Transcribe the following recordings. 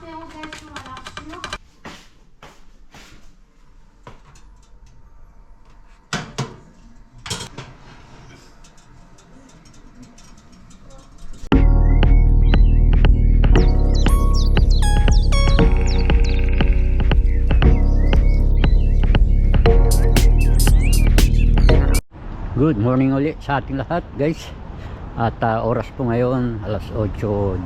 ate ako guys sino. Good morning ulit sa ating lahat guys At ah, oras po ngayon alas 8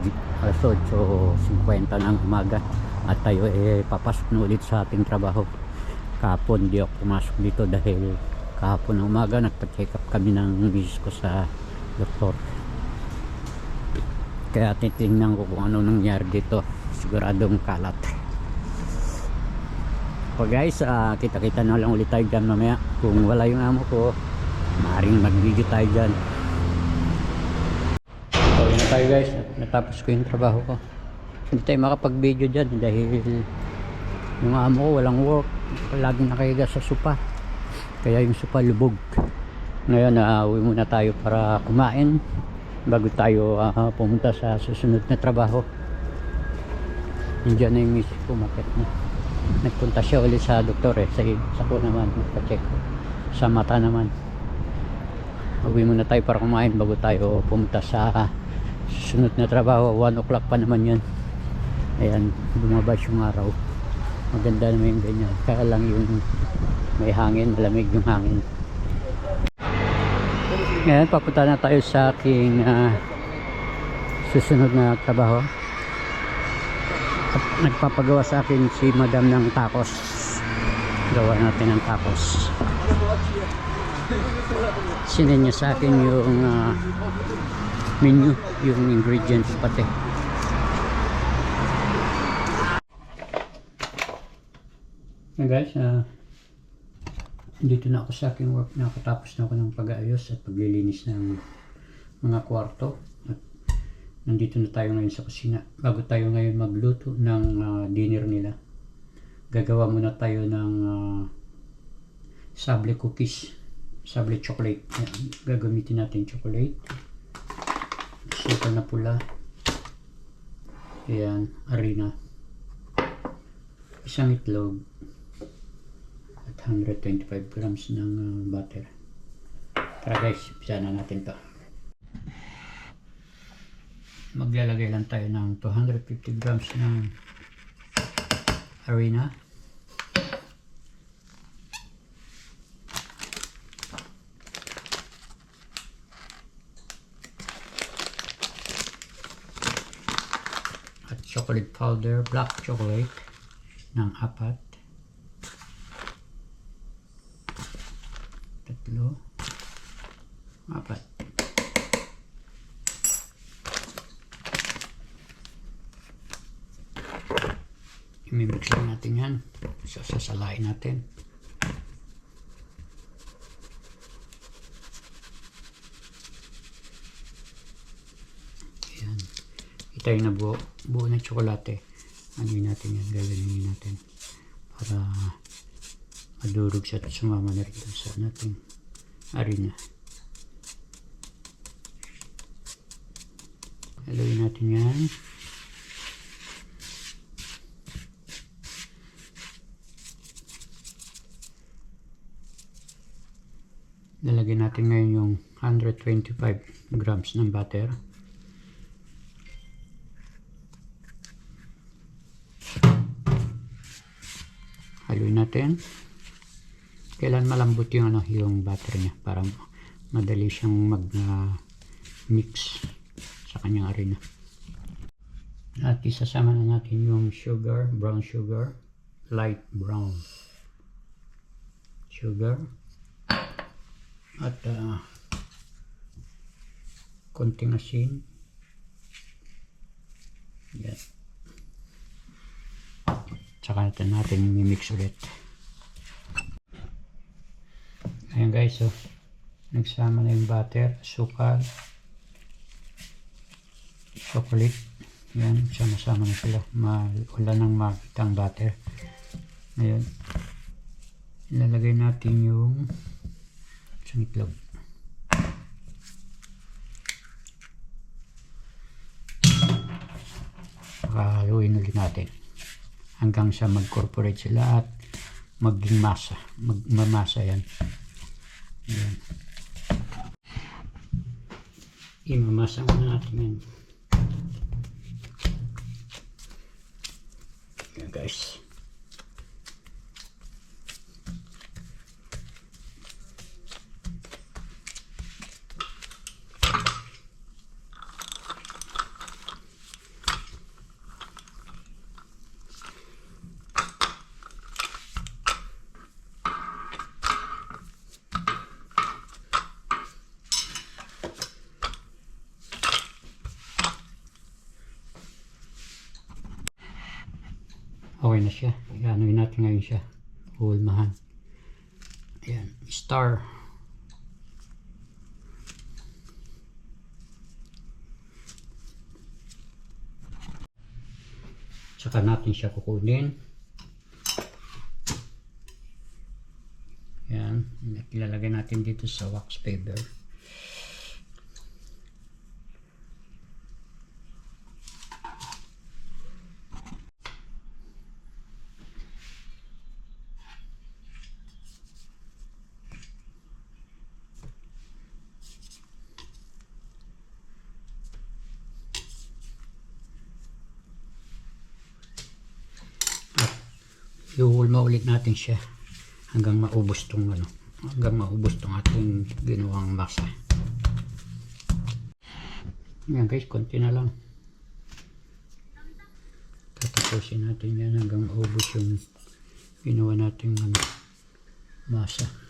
di- alas 8.50 ng umaga. At tayo eh papasok na ulit sa ating trabaho. Kahapon di ako pumasok dito dahil kahapon ng umaga nagpa-check up kami ng misis ko sa doktor. Kaya titingnan ko kung ano nangyari dito. Siguradong kalat. So guys, ah, kita-kita na lang ulit tayo dyan mamaya. Kung wala yung amo ko Maring mag-video tayo dyan. Tayo guys. Natapos ko yung trabaho ko. Hindi tayo makapag-video dyan dahil yung amo ko walang work. Laging nakahiga sa sopa. Kaya yung sopa lubog. Ngayon, uh, uwi muna tayo para kumain bago tayo ah, pumunta sa susunod na trabaho. Nandiyan na yung misis ko, makit na. Nagpunta siya ulit sa doktor eh. Sa, sa ko naman, nagpa-check ko. Sa mata naman. Uwi muna tayo para kumain bago tayo pumunta sa susunod na trabaho. 1 o'clock pa naman yun. Ayan, bumabas yung araw. Maganda naman yung ganyan. Kaya lang yung may hangin, malamig yung hangin. Ngayon, papunta na tayo sa aking ah, susunod na trabaho. At nagpapagawa sa akin si madam ng tacos. Gawa natin ng tacos sinend niya sa akin yung ah, menu, yung ingredients pati. Hey guys, ah dito na ako sa aking work. Nakatapos na ako ng pag-aayos at paglilinis ng mga kwarto. At nandito na tayo ngayon sa kusina. Bago tayo ngayon magluto ng ah, dinner nila. Gagawa muna tayo ng ah, sable cookies sable chocolate. Gagamitin natin chocolate. Sugar na pula. Ayan, harina. Isang itlog. At 125 grams ng uh, butter. Tara guys, umpisa na natin to. Maglalagay lang tayo ng 250 grams ng harina. at chocolate powder, black chocolate ng apat. Tatlo. Apat. Imimix lang natin yan. Sasasalain natin. Ayan. Ito yung nabuo buo ng tsokolate. Ano yun natin yan, gagawin natin para madurog siya at sumama na rin sa nating harina. Haluin natin yan. Lalagyan natin ngayon yung 125 grams ng butter. Haluin natin kailan malambot yung ano yung butter niya? Para madali siyang mag uh, mix sa kanyang harina at isasama na natin yung sugar brown sugar light brown. Sugar. At uh, konting asin. Yan Tsaka natin natin mimix ulit. Ayan guys, so nagsama na yung butter, sukal, chocolate. Yan, sama-sama na sila. Wala nang makita butter. Ngayon, ilalagay natin yung. Pakahaluin ulit. ulit natin hanggang sa mag-corporate sila at maging masa magmamasa yan. Yan. Imamasa muna natin yan. Yan guys okay na siya. Ianuin natin ngayon siya. Hulmahan. Ayan. Star. Saka natin siya kukunin. Yan ilalagay natin dito sa wax paper Natin siya hanggang maubos tong ano, hanggang maubos tong ating ginawang masa. Yan guys, konti na lang. Tatapusin natin yan hanggang maubos yung ginawa nating ano, masa.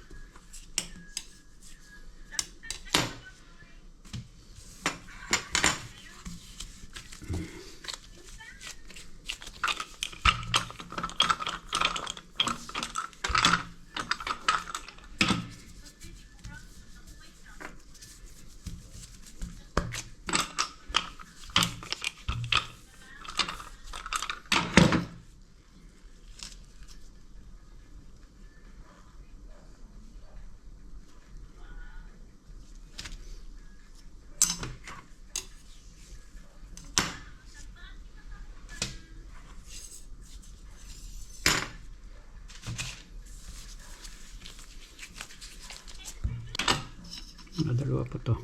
Mga dalawa po to.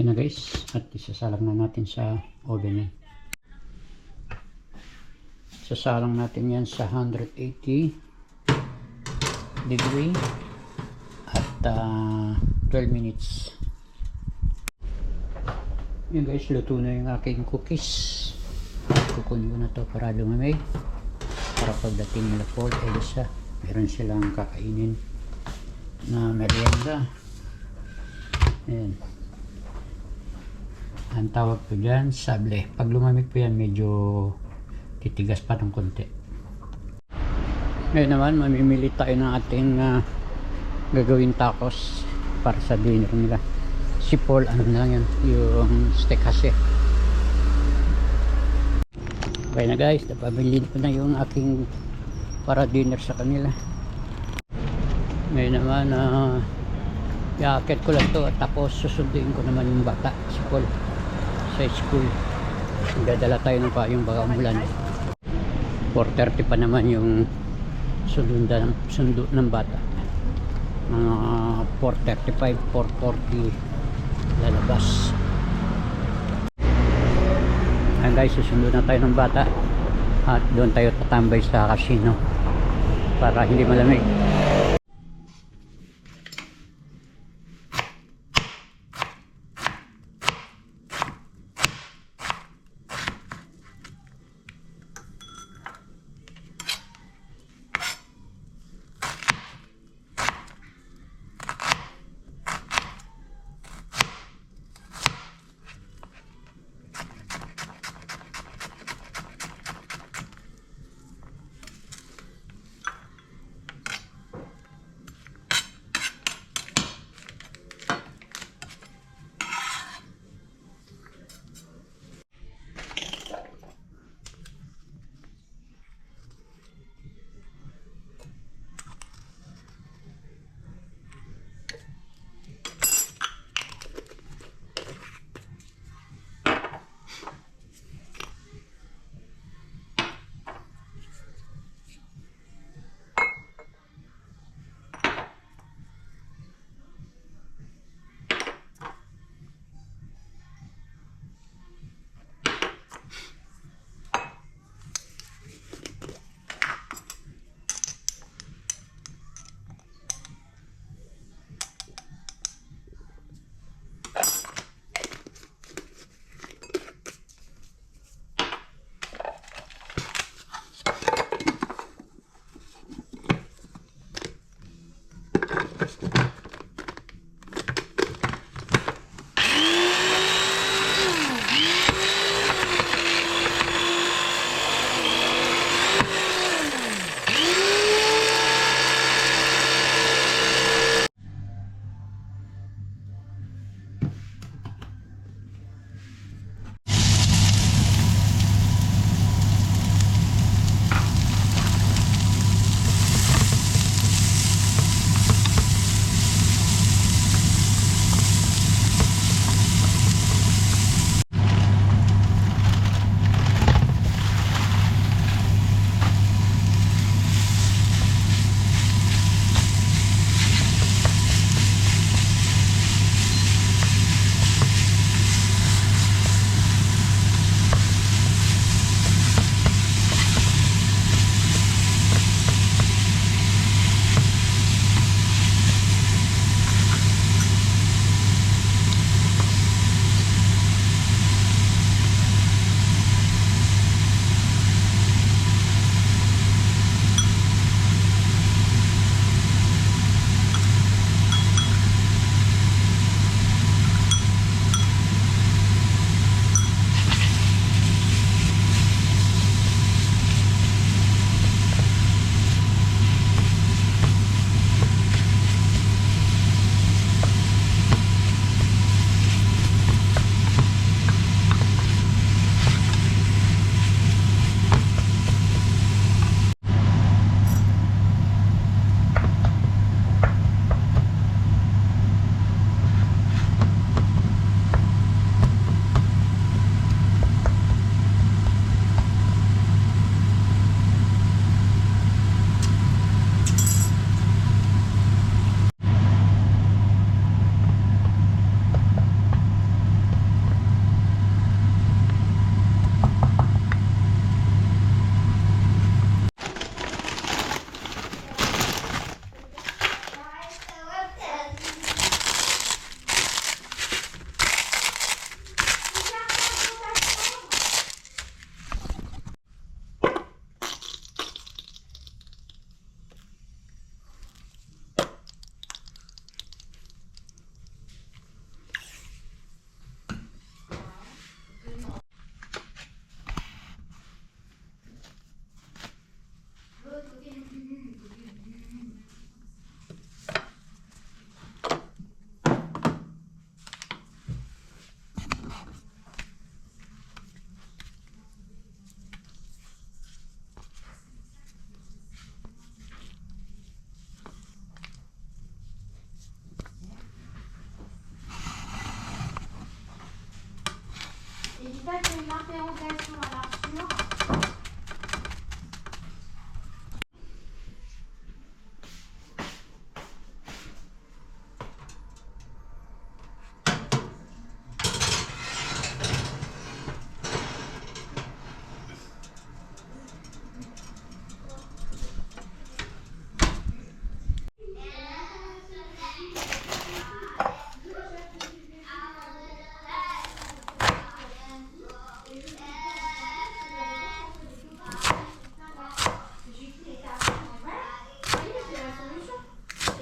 Yun na guys. At isasalang na natin sa oven yan. Isasalang natin yan sa 180 degree at ah, 12 minutes. Yun guys, luto na yung aking cookies kukunin ko na to para lumamig para pagdating nila Paul Elsa meron silang kakainin na merienda. Ayan. Ang tawag ko dyan sable. Pag lumamig po yan medyo titigas pa ng konti. Ngayon naman mamimili tayo ng ating uh, gagawin tacos para sa dinner nila. Si Paul ano na lang yan? Yung steak kasi Okay na guys, napabili ko na yung aking para dinner sa kanila. Ngayon naman, uh, iaakit ko lang to tapos susunduin ko naman yung bata, si Paul, sa school. Dadala tayo ng payong baka umulan. 4.30 pa naman yung sundunda, sundo ng bata. Mga 4.35, 4.40 lalabas. Ayan guys, susunod na tayo ng bata at doon tayo tatambay sa casino para hindi malamig.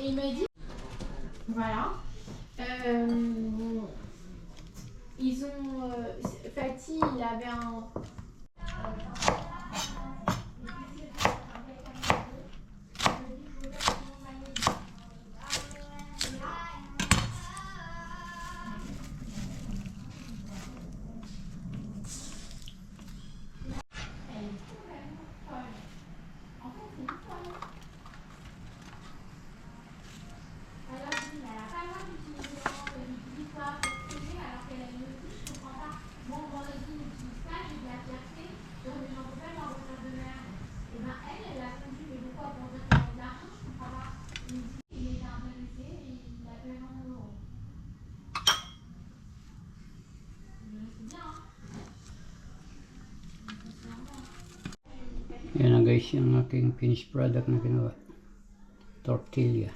Et il m'a dit, voilà, Euh, ils ont, euh, Fatih, il avait un, guys yung aking finished product na ginawa. Tortilla.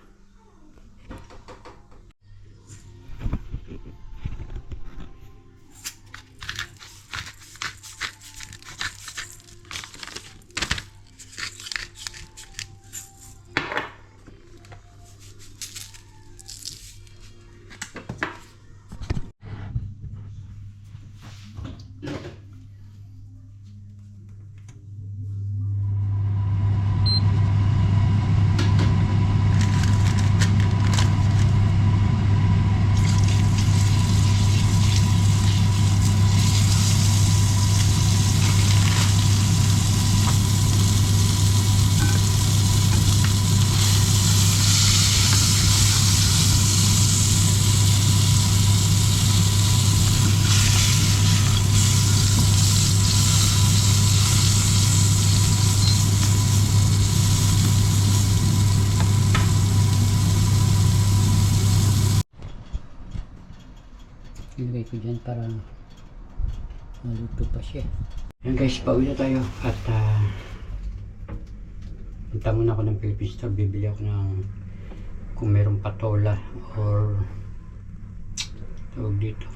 Ilagay ko dyan para maluto pa siya. Yan guys, pauwi na tayo. At uh, punta muna ako ng Philippine Store. Bibili ako ng kung merong patola or tawag dito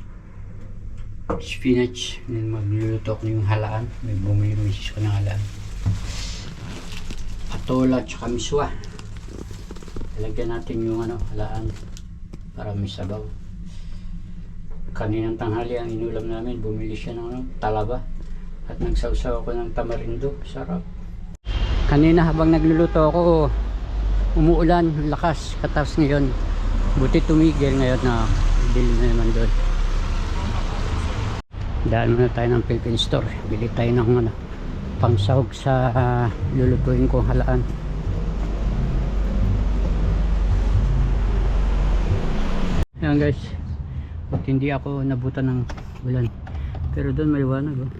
spinach. Then magluluto ako ng halaan. May bumili misis ko ng halaan. Patola at saka miswa. Lagyan natin yung ano, halaan para may sabaw kaninang tanghali ang inulam namin, bumili siya ng ano, talaba at nagsawsaw ako ng tamarindo. Sarap. Kanina habang nagluluto ako, umuulan, lakas, katas ngayon. Buti tumigil ngayon na bili na naman doon. Daan muna tayo ng Philippine Store. Bili tayo ng ano, pangsahog sa ah, lulutuin kong halaan. Ayan guys, at hindi ako nabutan ng ulan. Pero doon maliwanag oh.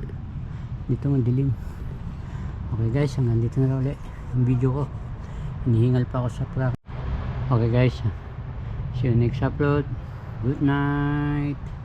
dito madilim okay guys hanggang dito na lang ulit yung video ko. Hinihingal pa ako sa prank okay guys. See you next upload. Good night